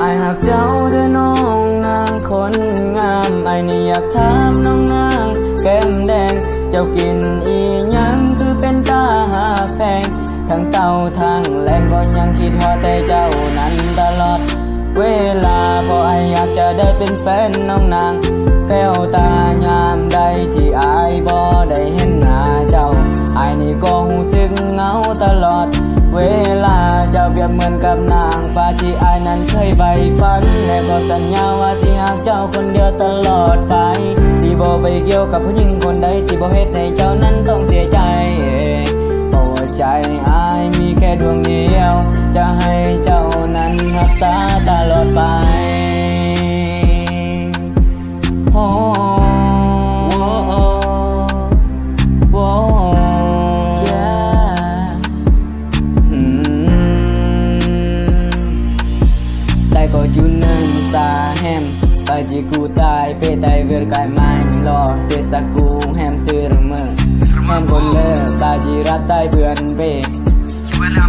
ไอหากเจ้าเด้อน้องนางคนงามไอนี่อยากถามน้องนางแก้มแดง เจ้ากินอีหยังคือเป็นตาหาแพงทั้งเศร้าทั้งแรงก็ยังคิดฮอดแต่เจ้านั้นตลอด เวลาพอไออยากจะได้เป็นแฟนน้องนางแก้วตา เวลาเจ้าเปรียบเหมือนกับนางฟ้าที่อายนั้นเคยใบฝันและก็สัญญาว่าสิหากเจ้าคนเดียวตลอดไป สิบ่ไปเกี่ยวกับผู้หญิงคนใดสิบ่เฮ็ดให้เจ้านั้น Tay có chú nâng xa hem Ta chỉ cụ tai Pê tay vừa cái mạnh lo Pê sa cụ hem sư mơ Hem con lơ Ta chỉ ra tay vườn về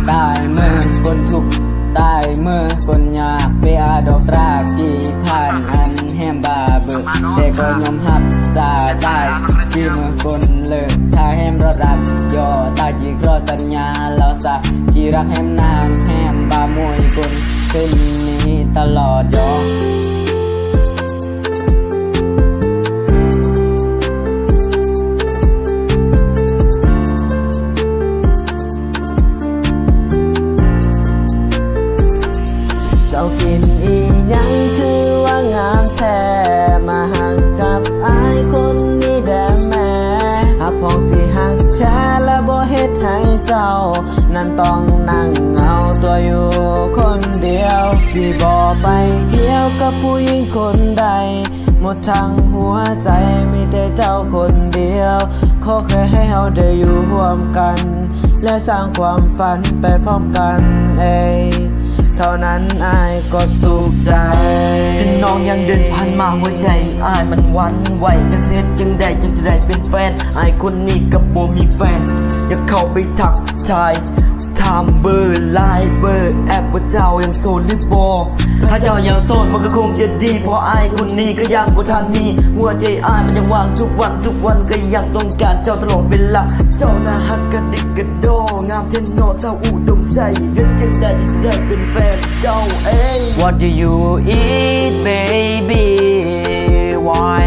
Tay mơ con thục Tay mơ con nhạc Pê a đọc rạc chỉ ผ่านอันแฮมบาเบิกแต่ก็ยอมหับสาตายที่มือคนเลิกถ้าแฮมรอรักย่อตาจีกรอสัญญาเราสะจีรักแฮมนางแฮมบามวยคนเป็นนี้ตลอดย่อเจ้ากินอีหยังคือว่างามแท้มาหักกับอายคนนี้แด่แม่หักพองสิหักแชและบ่เฮ็ดให้เจ้า นั้นต้องนั่งเงา ตัวอยู่คนเดียว สิบ่ไปเกี่ยวกับผู้หญิงคนใด หมดทั้งหัวใจมีแต่เจ้าคนเดียว ขอแค่ให้เราได้อยู่ร่วมกัน และสร้างความฝันไปพร้อมกันเองเท่านั้นอายก็สุขใจน้องยังเดินผ่านมาหัวใจอายมันวันไหวจะเสียจึงได้จึงจะได้เป็นแฟนอายคนนี้กับโบมีแฟน อยากเข้าไปทักทาย ถามเบอร์ไลน์เบอร์แอปว่าเจ้ายังโสดหรือบ่ถ้าเจ้ายังโสดมันก็คงจะดีเพราะอายคนนี้ก็ยังบ่ทันมีหัวใจอายมันยังวางทุกวันทุกวันก็ยังต้องการเจ้าตลอดเวลาเจ้าน่าฮักกระดิกกระโดงามเทนโนเศร้าอุดมใสเรื่องจึงได้ที่จะได้เป็นแฟนเจ้าเอง What do you eat baby Why